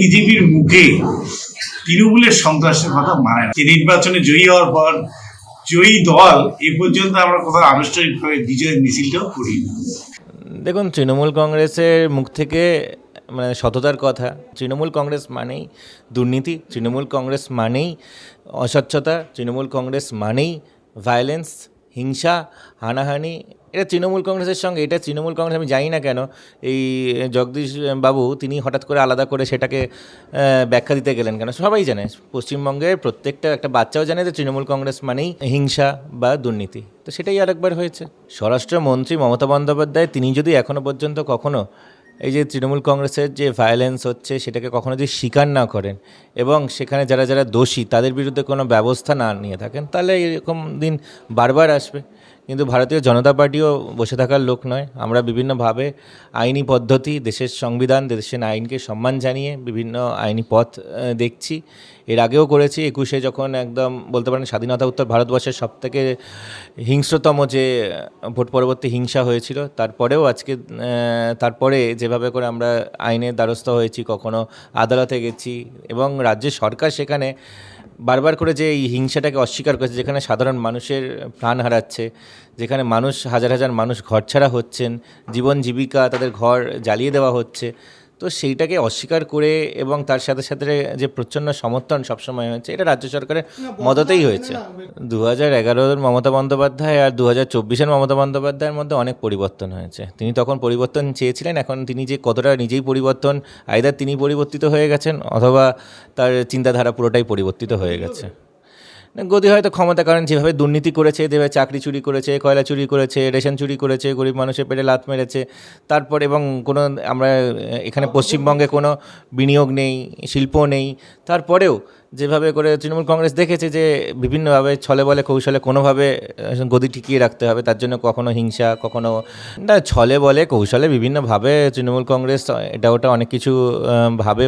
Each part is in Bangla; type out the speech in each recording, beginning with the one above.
বিজেপির মুখে তৃণমূলের সন্ত্রাসের কথা মানে না। নির্বাচনে জয়ী হওয়ার পর জয়ী দল এ পর্যন্ত আমরা কোথাও আনুষ্ঠানিকভাবে বিজয়ের মিছিলটাও করি না দেখুন, তৃণমূল কংগ্রেসের মুখ থেকে মানে সততার কথা, তৃণমূল কংগ্রেস মানেই দুর্নীতি, তৃণমূল কংগ্রেস মানেই অস্বচ্ছতা, তৃণমূল কংগ্রেস মানেই ভায়োলেন্স হিংসা, হানাহানি, এটা তৃণমূল কংগ্রেসের সঙ্গে, এটা তৃণমূল কংগ্রেস, আমি জানি না কেন, এই জগদীশ বাবু তিনি হঠাৎ করে আলাদা করে সেটাকে ব্যাখ্যা দিতে গেলেন কেন? সবাই জানে পশ্চিমবঙ্গের প্রত্যেকটা একটা বাচ্চাও জানে যে তৃণমূল কংগ্রেস মানেই হিংসা বা দুর্নীতি। তো সেটাই আরেকবার হয়েছে। স্বরাষ্ট্রমন্ত্রী মমতা বন্দ্যোপাধ্যায়, তিনি যদি এখনও পর্যন্ত কখনো এই যে তৃণমূল কংগ্রেসের যে ভায়োলেন্স হচ্ছে, সেটাকে কখনো যদি স্বীকার না করেন এবং সেখানে যারা যারা দোষী, তাদের বিরুদ্ধে কোনো ব্যবস্থা না নিয়ে থাকেন, তাহলে এরকম দিন বারবার আসবে। কিন্তু ভারতীয় জনতা পার্টিও বসে থাকার লোক নয়। আমরা বিভিন্নভাবে আইনি পদ্ধতি, দেশের সংবিধান, দেশের আইনকে সম্মান জানিয়ে বিভিন্ন আইনি পথ দেখছি। এর আগেও করেছি, একুশে যখন একদম বলতে পারেন স্বাধীনতা উত্তর ভারতবর্ষের সবথেকে হিংস্রতম যে, ভোট পরবর্তী হিংসা হয়েছিল, তারপরেও আজকে তারপরে যেভাবে করে আমরা আইনের দ্বারস্থ হয়েছি, কখনো আদালতে গেছি এবং রাজ্যের সরকার সেখানে বারবার করে যে এই হিংসাটাকে অস্বীকার করেছে, যেখানে সাধারণ মানুষের প্রাণ হারাচ্ছে, যেখানে মানুষ, হাজার হাজার মানুষ ঘরছাড়া হচ্ছেন, জীবন জীবিকা, তাদের ঘর জ্বালিয়ে দেওয়া হচ্ছে তো সেইটাকে অস্বীকার করে এবং তার সাথে সাথে যে প্রচণ্ড সমর্থন সবসময় হয়েছে এটা রাজ্য সরকারের মদতেই হয়েছে। দু হাজার এগারোর মমতা বন্দ্যোপাধ্যায় আর দু হাজার চব্বিশের মমতা বন্দ্যোপাধ্যায়ের মধ্যে অনেক পরিবর্তন হয়েছে। তিনি তখন পরিবর্তন চেয়েছিলেন এখন তিনি যে কতটা নিজেই পরিবর্তন আইদার তিনি পরিবর্তিত হয়ে গেছেন অথবা তার চিন্তাধারা পুরোটাই পরিবর্তিত হয়ে গেছে। গদি হয়তো ক্ষমতা, কারণ যেভাবে দুর্নীতি করেছে, যেভাবে চাকরি চুরি করেছে, কয়লা চুরি করেছে, রেশন চুরি করেছে, গরিব মানুষের পেটে লাত মেরেছে, তারপর এবং কোনো, আমরা এখানে পশ্চিমবঙ্গে কোনো বিনিয়োগ নেই শিল্প নেই, তারপরেও যেভাবে করে তৃণমূল কংগ্রেস দেখেছে যে বিভিন্নভাবে ছলে বলে কৌশলে কোনোভাবে গদি টিকিয়ে রাখতে হবে, তার জন্য কখনো হিংসা, কখনো, না, ছলে বলে কৌশলে বিভিন্নভাবে তৃণমূল কংগ্রেস এটা ওটা অনেক কিছু ভাবে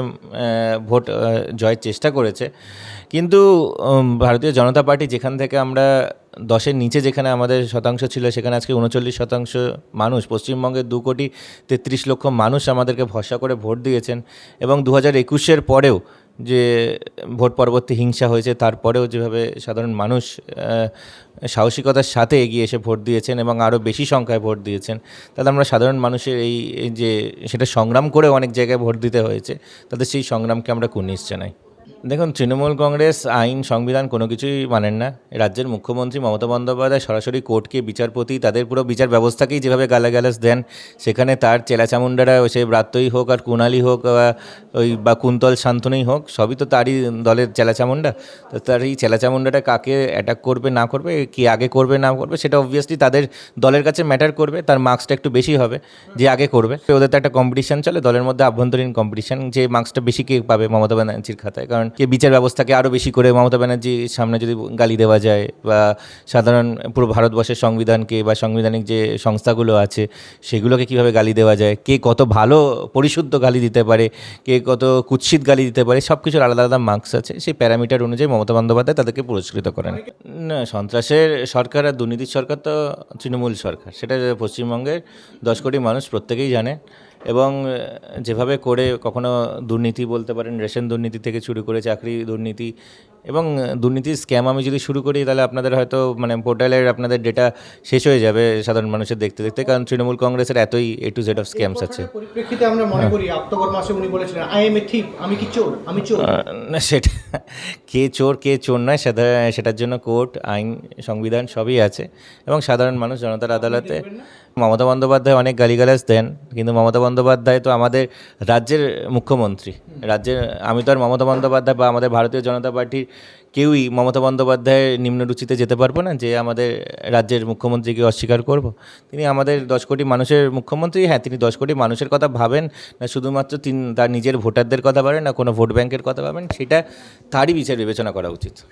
ভোট জয়ের চেষ্টা করেছে। কিন্তু ভারতীয় জনতা পার্টি যেখান থেকে আমরা দশের নিচে যেখানে আমাদের শতাংশ ছিল, সেখানে আজকে উনচল্লিশ শতাংশ মানুষ পশ্চিমবঙ্গের দু কোটি তেত্রিশ লক্ষ মানুষ আমাদেরকে ভরসা করে ভোট দিয়েছেন। এবং দু হাজার একুশের পরেও যে ভোট পরবর্তী হিংসা হয়েছে, তারপরেও যেভাবে সাধারণ মানুষ সাহসিকতার সাথে এগিয়ে এসে ভোট দিয়েছেন এবং আরও বেশি সংখ্যায় ভোট দিয়েছেন, তাতে আমরা সাধারণ মানুষের এই যে সেটা সংগ্রাম করে অনেক জায়গায় ভোট দিতে হয়েছে তাদের সেই সংগ্রামকে আমরা কুর্নিশ জানাই। দেখুন, তৃণমূল কংগ্রেস আইন, সংবিধান কোনো কিছুই মানেন না। রাজ্যের মুখ্যমন্ত্রী মমতা বন্দ্যোপাধ্যায় সরাসরি কোর্টকে বিচারপতি, তাদের পুরো বিচার ব্যবস্থাকেই যেভাবে গালাগালাজ দেন, সেখানে তার চেলাচামুন্ডারা সে ব্রাত্যই হোক আর কুণালি হোক ওই বা কুন্তল শান্তনুই হোক, সবই তো তারই দলের চেলাচামুন্ডা। তো তার এই চেলাচামুন্ডাটা কাকে অ্যাটাক করবে, না করবে, কি আগে করবে, না করবে, সেটা অবভিয়াসলি তাদের দলের কাছে ম্যাটার করবে, তার মার্কসটা একটু বেশি হবে যে আগে করবে। ওদের তো একটা কম্পিটিশান চলে, দলের মধ্যে আভ্যন্তরীণ কম্পিটিশান যে মার্কসটা বেশি কে পাবে মমতা ব্যানার্জির খাতায়, কারণ কে বিচার ব্যবস্থাকে আরও বেশি করে মমতা ব্যানার্জির সামনে যদি গালি দেওয়া যায় বা সাধারণ পুরো ভারতবর্ষের সংবিধানকে বা সাংবিধানিক যে সংস্থাগুলো আছে, সেগুলোকে কীভাবে গালি দেওয়া যায়, কে কত ভালো পরিশুদ্ধ গালি দিতে পারে, কে কত কুৎসিত গালি দিতে পারে সব কিছুর আলাদা আলাদা মার্কস আছে। সেই প্যারামিটার অনুযায়ী মমতা বন্দ্যোপাধ্যায় তাদেরকে পুরস্কৃত করেন। না, সন্ত্রাসের সরকার আর দুর্নীতির সরকার তো তৃণমূল সরকার। সেটা পশ্চিমবঙ্গের দশ কোটি মানুষ প্রত্যেকেই জানে। এবং যেভাবে করে কখনো দুর্নীতি বলতে পারেন রেশন দুর্নীতি থেকে শুরু করে চাকরি দুর্নীতি এবং দুর্নীতির স্ক্যাম আমি যদি শুরু করি তাহলে আপনাদের হয়তো মানে পোর্টালের আপনাদের ডেটা শেষ হয়ে যাবে সাধারণ মানুষের দেখতে দেখতে কারণ তৃণমূল কংগ্রেসের এতই A to Z of scams আছে। পরিপ্রেক্ষিতে আমরা মনে করি অক্টোবর মাসে উনি বলেছিলেন আই এম এ থিপ আমি কি চোর? আমি চোর? না সেটা কে চোর কে চোর নয় সেটা সেটার জন্য কোর্ট আইন সংবিধান সবই আছে। এবং সাধারণ মানুষ জনতার আদালতে মমতা বন্দ্যোপাধ্যায় অনেক গালিগালাজ দেন কিন্তু মমতা বন্দ্যোপাধ্যায় তো আমাদের রাজ্যের মুখ্যমন্ত্রী। রাজ্যের আমি তো আর মমতা বন্দ্যোপাধ্যায় বা আমাদের ভারতীয় জনতা পার্টির কেউই মমতা বন্দ্যোপাধ্যায়ের নিম্নরুচিতে যেতে পারব না, যে আমাদের রাজ্যের মুখ্যমন্ত্রীকে অস্বীকার করব। তিনি আমাদের দশ কোটি মানুষের মুখ্যমন্ত্রী হ্যাঁ তিনি দশ কোটি মানুষের কথা ভাবেন না, শুধুমাত্র তিনি, তার নিজের ভোটারদের কথা ভাবেন না, কোনো ভোট ব্যাংকের কথা ভাবেন, সেটা তারই বিচার বিবেচনা করা উচিত।